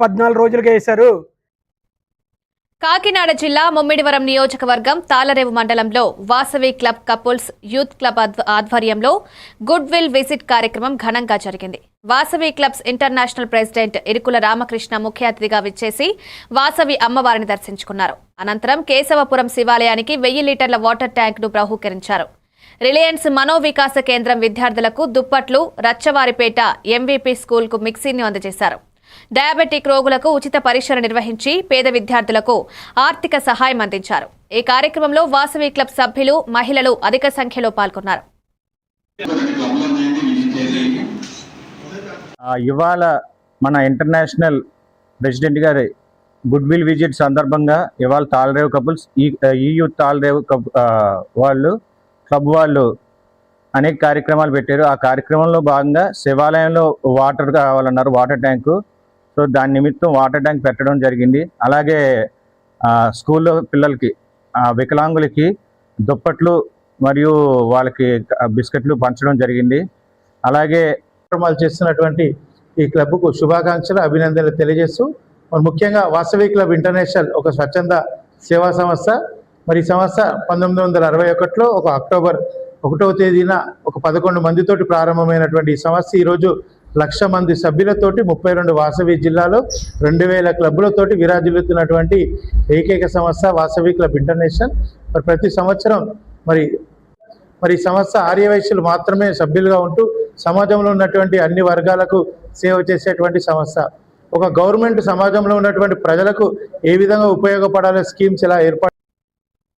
పద్నాలుగు రోజులుగా వేశారు. కాకినాడ జిల్లా ముమ్మిడివరం నియోజకవర్గం తాళరేవు మండలంలో Vasavi club couples youth club ఆధ్వర్యంలో గుడ్ విల్ విజిట్ కార్యక్రమం ఘనంగా జరిగింది. Vasavi clubs international president Irukula Ramakrishna ముఖ్య అతిథిగా విచ్చేసి వాసవి అమ్మవారిని దర్శించుకున్నారు. అనంతరం కేశవపురం శివాలయానికి వెయ్యి లీటర్ల వాటర్ ట్యాంక్ను బహూకరించారు రిలయన్స్ మనోవికాస కేంద్రం విద్యార్థులకు దుప్పట్లు రచ్చవారిపేట ఎంవీపీ స్కూల్కు మిక్సీని అందజేశారు. డయాబెటిక్ రోగులకు ఉచిత పరీక్షలు నిర్వహించి పేద విద్యార్థులకు ఆర్థిక సహాయం అందించారు. ఈ కార్యక్రమంలో వాసవి క్లబ్ సభ్యులు మహిళలు అధిక సంఖ్యలో పాల్గొన్నారు. ఇవాళ మన ఇంటర్నేషనల్ ప్రెసిడెంట్ గారి గుడ్ విల్ విజిట్ సందర్భంగా ఇవాళ తాళరేవు కపుల్స్ ఈ యూత్ తాళరేవు కప్ వాళ్ళు క్లబ్ వాళ్ళు అనేక కార్యక్రమాలు పెట్టారు. ఆ కార్యక్రమంలో భాగంగా శివాలయంలో వాటర్ కావాలన్నారు వాటర్ ట్యాంకు. సో దాని నిమిత్తం వాటర్ ట్యాంక్ పెట్టడం జరిగింది. అలాగే స్కూల్లో పిల్లలకి వికలాంగులకి దుప్పట్లు మరియు వాళ్ళకి బిస్కెట్లు పంచడం జరిగింది. అలాగే కార్యక్రమాలు చేస్తున్నటువంటి ఈ క్లబ్కు శుభాకాంక్షలు అభినందనలు తెలియజేస్తూ మరి ముఖ్యంగా వాసవి క్లబ్ ఇంటర్నేషనల్ ఒక స్వచ్ఛంద సేవా సంస్థ. మరి ఈ సంస్థ పంతొమ్మిది వందల అరవై ఒకటిలో ఒక అక్టోబర్ ఒకటవ తేదీన ఒక పదకొండు మందితోటి ప్రారంభమైనటువంటి ఈ సంస్థ. ఈరోజు లక్ష మంది సభ్యులతోటి ముప్పై రెండు వాసవి జిల్లాలో రెండు వేల క్లబ్లతోటి విరాజిల్లుతున్నటువంటి ఏకైక సంస్థ వాసవి క్లబ్ ఇంటర్నేషనల్. మరి ప్రతి సంవత్సరం మరి మరి ఈ సంస్థ ఆర్యవైశ్యులు మాత్రమే సభ్యులుగా ఉంటూ సమాజంలో ఉన్నటువంటి అన్ని వర్గాలకు సేవ చేసేటువంటి సంస్థ. ఒక గవర్నమెంట్ సమాజంలో ఉన్నటువంటి ప్రజలకు ఏ విధంగా ఉపయోగపడాలో స్కీమ్స్ ఇలా ఏర్పాటు